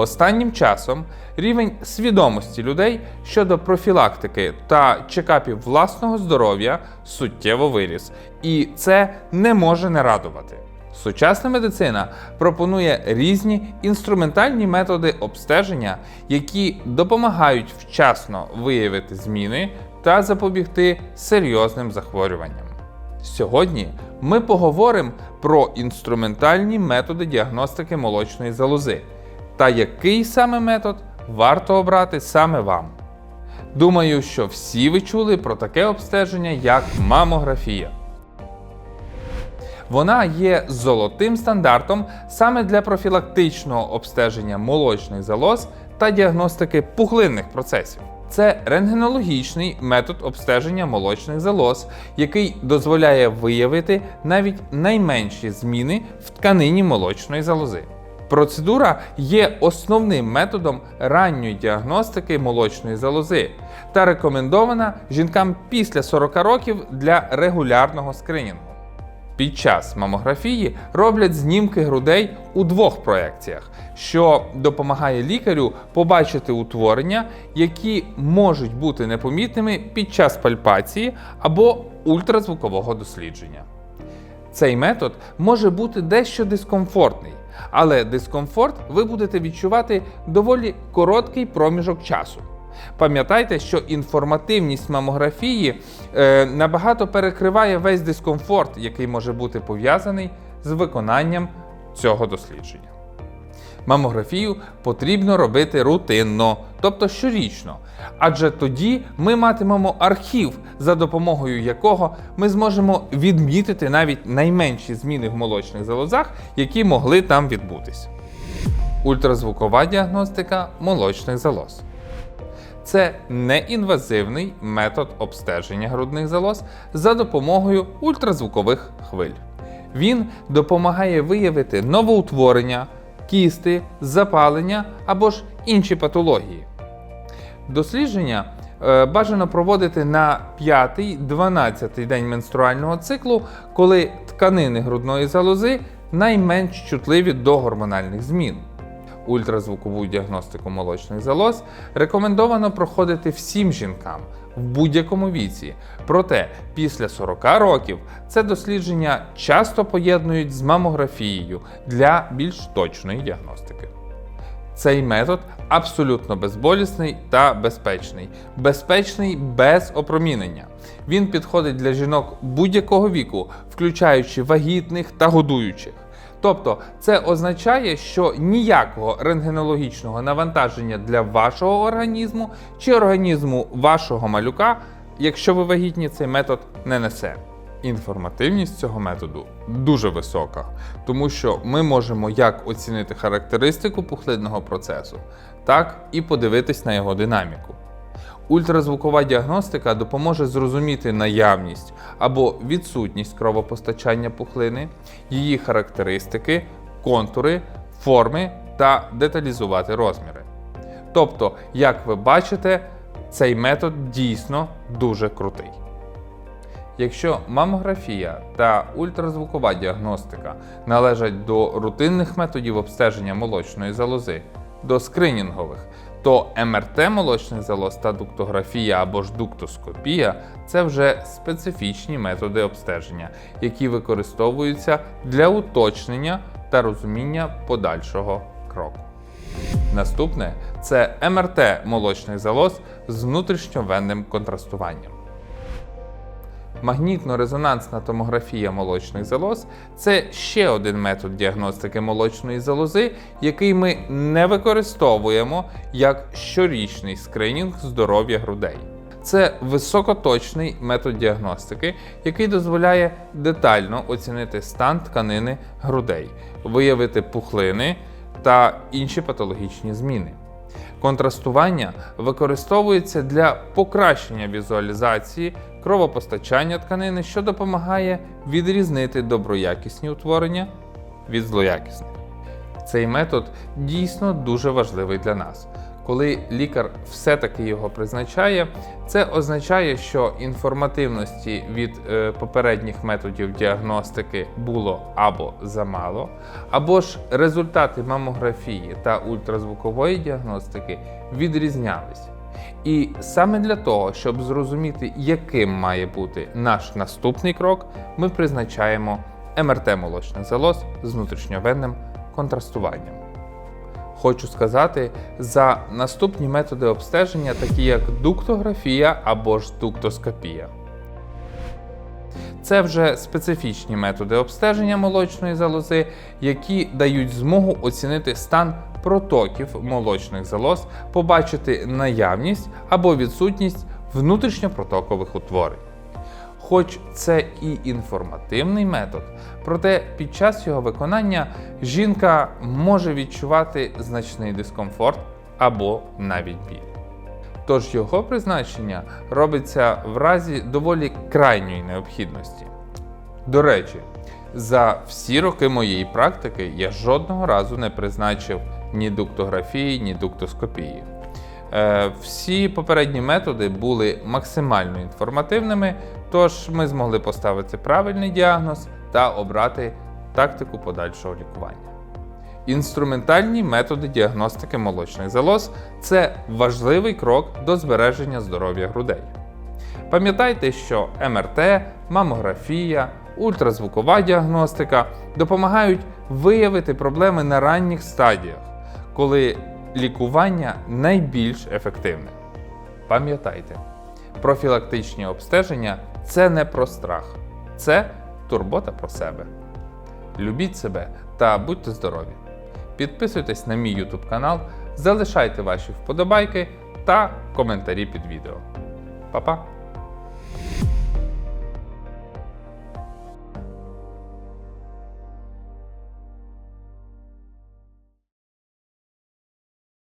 Останнім часом рівень свідомості людей щодо профілактики та чекапів власного здоров'я суттєво виріс, і це не може не радувати. Сучасна медицина пропонує різні інструментальні методи обстеження, які допомагають вчасно виявити зміни та запобігти серйозним захворюванням. Сьогодні ми поговоримо про інструментальні методи діагностики молочної залози та який саме метод варто обрати саме вам. Думаю, що всі ви чули про таке обстеження, як мамографія. Вона є золотим стандартом саме для профілактичного обстеження молочних залоз та діагностики пухлинних процесів. Це рентгенологічний метод обстеження молочних залоз, який дозволяє виявити навіть найменші зміни в тканині молочної залози. Процедура є основним методом ранньої діагностики молочної залози та рекомендована жінкам після 40 років для регулярного скринінгу. Під час мамографії роблять знімки грудей у двох проекціях, що допомагає лікарю побачити утворення, які можуть бути непомітними під час пальпації або ультразвукового дослідження. Цей метод може бути дещо дискомфортний, але дискомфорт ви будете відчувати доволі короткий проміжок часу. Пам'ятайте, що інформативність мамографії е, набагато перекриває весь дискомфорт, який може бути пов'язаний з виконанням цього дослідження. Мамографію потрібно робити рутинно, тобто щорічно, адже тоді ми матимемо архів, за допомогою якого ми зможемо відмітити навіть найменші зміни в молочних залозах, які могли там відбутись. Ультразвукова діагностика молочних залоз. Це неінвазивний метод обстеження грудних залоз за допомогою ультразвукових хвиль. Він допомагає виявити новоутворення, кісти, запалення або ж інші патології. Дослідження е, бажано проводити на 5-12 день менструального циклу, коли тканини грудної залози найменш чутливі до гормональних змін. Ультразвукову діагностику молочних залоз рекомендовано проходити всім жінкам в будь-якому віці. Проте після 40 років це дослідження часто поєднують з мамографією для більш точної діагностики. Цей метод абсолютно безболісний та безпечний, безпечний без опромінення. Він підходить для жінок будь-якого віку, включаючи вагітних та годуючих. Тобто це означає, що ніякого рентгенологічного навантаження для вашого організму чи організму вашого малюка, якщо ви вагітні, цей метод не несе. Інформативність цього методу дуже висока, тому що ми можемо як оцінити характеристику пухлинного процесу, так і подивитись на його динаміку. Ультразвукова діагностика допоможе зрозуміти наявність або відсутність кровопостачання пухлини, її характеристики, контури, форми та деталізувати розміри. Тобто, як ви бачите, цей метод дійсно дуже крутий. Якщо мамографія та ультразвукова діагностика належать до рутинних методів обстеження молочної залози, до скринінгових, то МРТ молочних залоз та дуктографія або ж дуктоскопія це вже специфічні методи обстеження, які використовуються для уточнення та розуміння подальшого кроку. Наступне це МРТ молочних залоз з внутрішньовенним контрастуванням. Магнітно-резонансна томографія молочних залоз це ще один метод діагностики молочної залози, який ми не використовуємо як щорічний скринінг здоров'я грудей. Це високоточний метод діагностики, який дозволяє детально оцінити стан тканини грудей, виявити пухлини та інші патологічні зміни. Контрастування використовується для покращення візуалізації кровопостачання тканини, що допомагає відрізнити доброякісні утворення від злоякісних. Цей метод дійсно дуже важливий для нас. Коли лікар все-таки його призначає, це означає, що інформативності від е, попередніх методів діагностики було або замало, або ж результати мамографії та ультразвукової діагностики відрізнялись. І саме для того, щоб зрозуміти, яким має бути наш наступний крок, ми призначаємо МРТ молочних залоз з внутрішньовенним контрастуванням. Хочу сказати, за наступні методи обстеження, такі як дуктографія або ж дуктоскопія. Це вже специфічні методи обстеження молочної залози, які дають змогу оцінити стан протоків молочних залоз, побачити наявність або відсутність внутрішньопротокових утворень. Хоч це і інформативний метод, проте під час його виконання жінка може відчувати значний дискомфорт або навіть біль. Тож його призначення робиться в разі доволі крайньої необхідності. До речі, за всі роки моєї практики я жодного разу не призначив ні дуктографії, ні дуктоскопії. Е, Всі попередні методи були максимально інформативними, тож ми змогли поставити правильний діагноз та обрати тактику подальшого лікування. Інструментальні методи діагностики молочних залоз це важливий крок до збереження здоров'я грудей. Пам'ятайте, що МРТ, мамографія, ультразвукова діагностика допомагають виявити проблеми на ранніх стадіях, коли лікування найбільш ефективне. Пам'ятайте, профілактичні обстеження це не про страх, це турбота про себе. Любіть себе та будьте здорові! Підписуйтесь на мій YouTube канал, залишайте ваші вподобайки та коментарі під відео. Па-па!